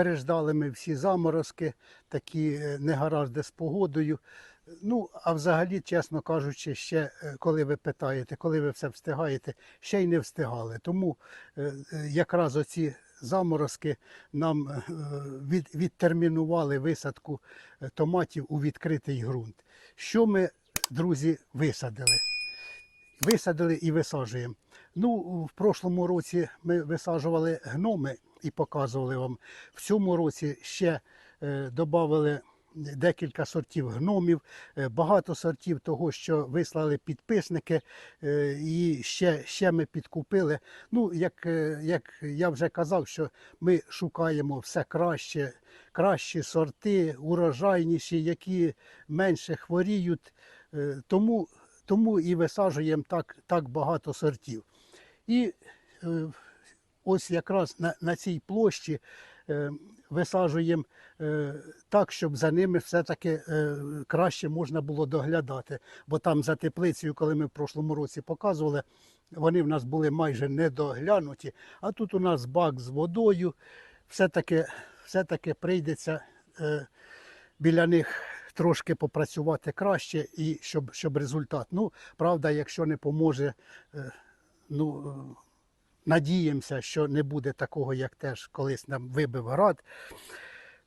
переждали ми всі заморозки, такі е, негаразди з погодою. Ну, а взагалі, чесно кажучи, ще е, коли ви питаєте, коли ви все встигаєте, ще й не встигали. Тому е, якраз оці заморозки нам від, відтермінували висадку томатів у відкритий ґрунт. Що ми, друзі, висадили? Висадили і висаджуємо. Ну, в прошлому році ми висаджували гноми і показували вам. В цьому році ще е, додали декілька сортів гномів, е, багато сортів того, що вислали підписники, е, і ще, ще ми підкупили. Ну, як, е, як я вже казав, що ми шукаємо все краще, кращі сорти, урожайніші, які менше хворіють. Тому, тому і висаджуємо так, так багато сортів. І ось якраз на, на цій площі е, висаджуємо е, так, щоб за ними все-таки е, краще можна було доглядати. Бо там за теплицею, коли ми в прошлому році показували, вони в нас були майже недоглянуті. А тут у нас бак з водою. Все-таки, все-таки прийдеться е, біля них трошки попрацювати краще і щоб, щоб результат. Ну, правда, якщо не поможе. е, ну, надіємося, що не буде такого, як теж колись нам вибив град.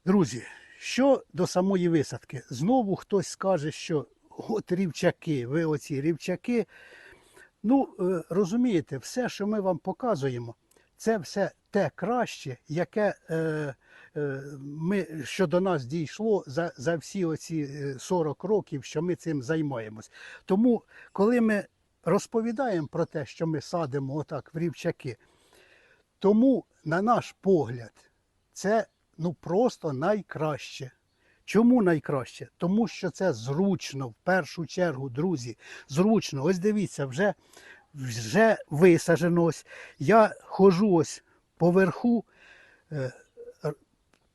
Друзі, що до самої висадки? Знову хтось скаже, що от рівчаки, ви оці рівчаки. Ну, е, розумієте, все, що ми вам показуємо, це все те краще, яке е, е, ми, що до нас дійшло за, за всі оці е, 40 років, що ми цим займаємось. Тому, коли ми розповідаємо про те, що ми садимо отак в рівчаки, тому, на наш погляд, це ну просто найкраще. Чому найкраще? Тому що це зручно, в першу чергу, друзі. Зручно. Ось дивіться, вже, вже висаджено. Ось. Я ходжу ось поверху, е,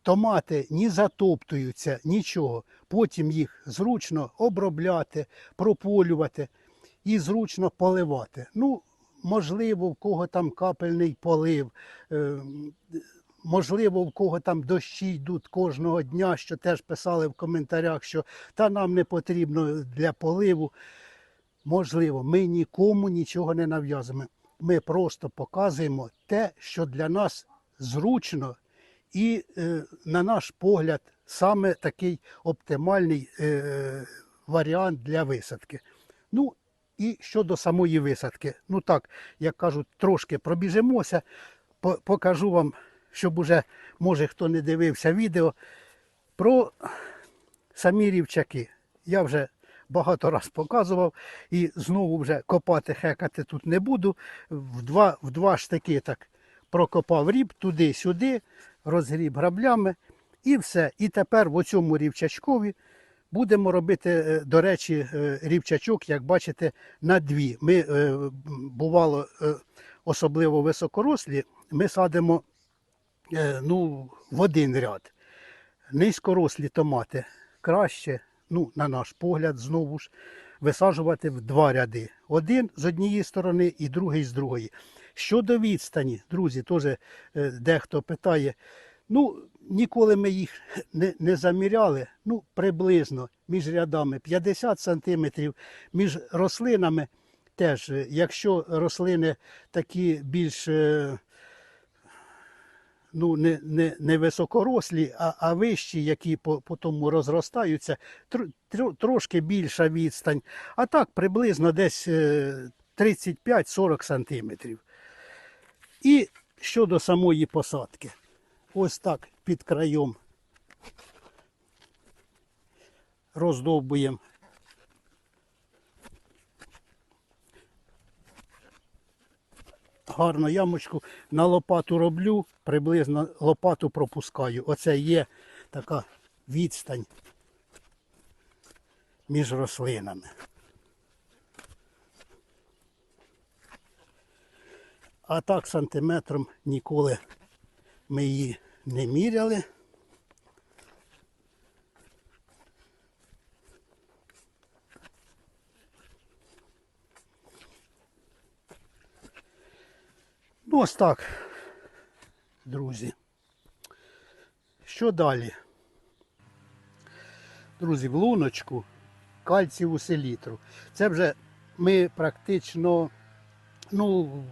томати не затоптуються, нічого. Потім їх зручно обробляти, прополювати і зручно поливати. Ну, можливо, в кого там капельний полив, е, можливо, в кого там дощі йдуть кожного дня, що теж писали в коментарях, що та нам не потрібно для поливу. Можливо, ми нікому нічого не нав'язуємо. Ми просто показуємо те, що для нас зручно і, е, на наш погляд, саме такий оптимальний е, варіант для висадки. Ну, і щодо самої висадки. Ну так, як кажуть, трошки пробіжимося, покажу вам, щоб уже, може, хто не дивився відео, про самі рівчаки. Я вже багато раз показував і знову вже копати, хекати тут не буду. В два, в два штики так прокопав ріб туди-сюди, розгріб граблями і все. І тепер в оцьому рівчачкові будемо робити, е, до речі, е, рівчачок, як бачите, на дві. Ми, е, бувало, особливо високорослі, ми садимо ну, в один ряд. Низькорослі томати краще, ну, на наш погляд, знову ж, висаджувати в два ряди. Один з однієї сторони і другий з другої. Щодо відстані, друзі, теж дехто питає. Ну, ніколи ми їх не, не заміряли. Ну, приблизно між рядами 50 сантиметрів, між рослинами теж, е, якщо рослини такі більш. е, ну, не, не, не високорослі, а, а вищі, які по, по тому розростаються, тр, тр, трошки більша відстань. А так приблизно десь е, 35-40 сантиметрів. І щодо самої посадки, ось так під краєм роздовбуємо гарну ямочку, на лопату роблю, приблизно лопату пропускаю. Оце є така відстань між рослинами. А так сантиметром ніколи ми її не міряли. Ну, ось так, друзі. що далі? Друзі, в луночку кальцію селітру. Це вже ми практично, ну,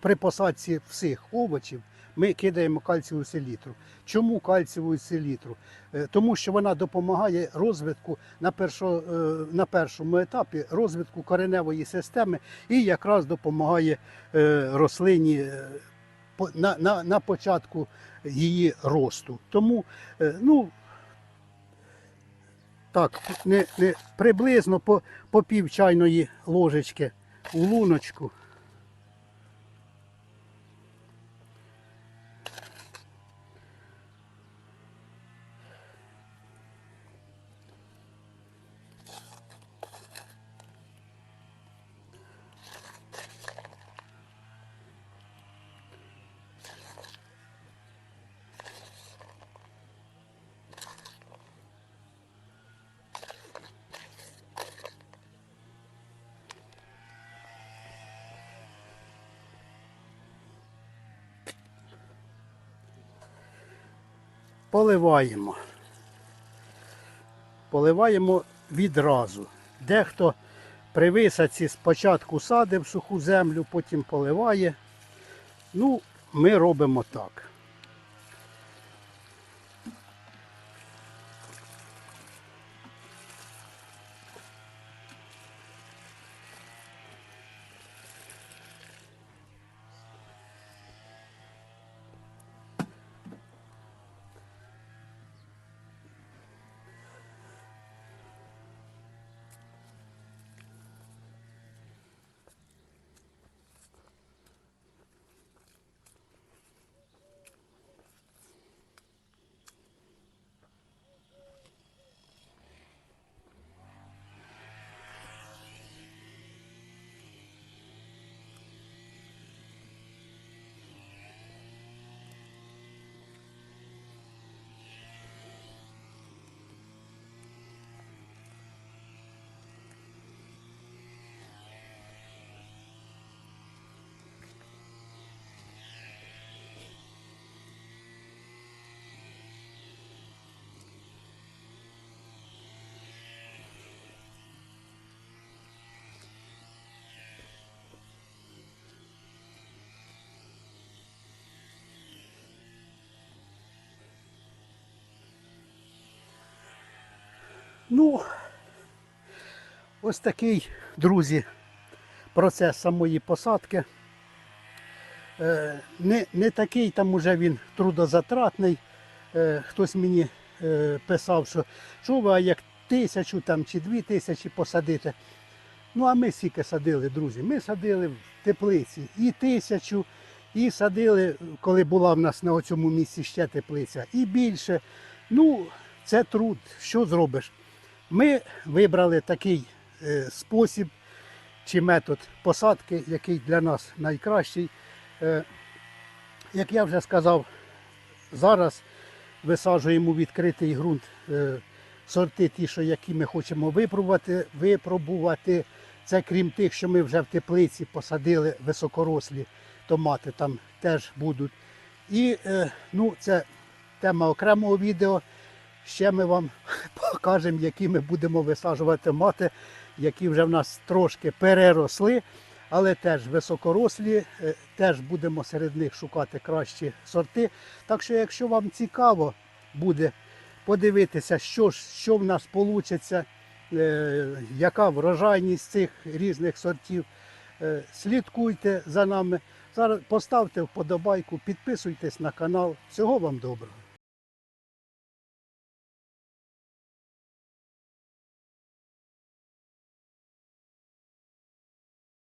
при посадці всіх овочів ми кидаємо кальцієву селітру. Чому кальцієву селітру? Е, Тому що вона допомагає розвитку на, першо, е, на першому етапі розвитку кореневої системи і якраз допомагає е, рослині на, на, на початку її росту. Тому, ну, так, не, не, приблизно по, по пів чайної ложечки у луночку. Поливаємо. Поливаємо відразу. Дехто при висадці спочатку садив суху землю, потім поливає. Ну, ми робимо так. Ну, ось такий, друзі, процес самої посадки. Е, Не, не такий там уже він трудозатратний. Е, Хтось мені е, писав, що що ви, як тисячу там, чи дві тисячі посадити. Ну, а ми скільки садили, друзі. Ми садили в теплиці і тисячу, і садили, коли була в нас на цьому місці ще теплиця, і більше. Ну, це труд. Що зробиш? Ми вибрали такий е, спосіб чи метод посадки, який для нас найкращий. Е, як я вже сказав, зараз висаджуємо відкритий ґрунт е, сорти, ті, що які ми хочемо випробувати, випробувати. Це крім тих, що ми вже в теплиці посадили високорослі томати, там теж будуть. І ну, це тема окремого відео. Ще ми вам покажемо, які ми будемо висаджувати томати, які вже в нас трошки переросли, але теж високорослі, е, теж будемо серед них шукати кращі сорти. Так що, якщо вам цікаво буде подивитися, що, що в нас вийде, яка врожайність цих різних сортів, е, слідкуйте за нами. Зараз поставте вподобайку, підписуйтесь на канал. Всього вам доброго.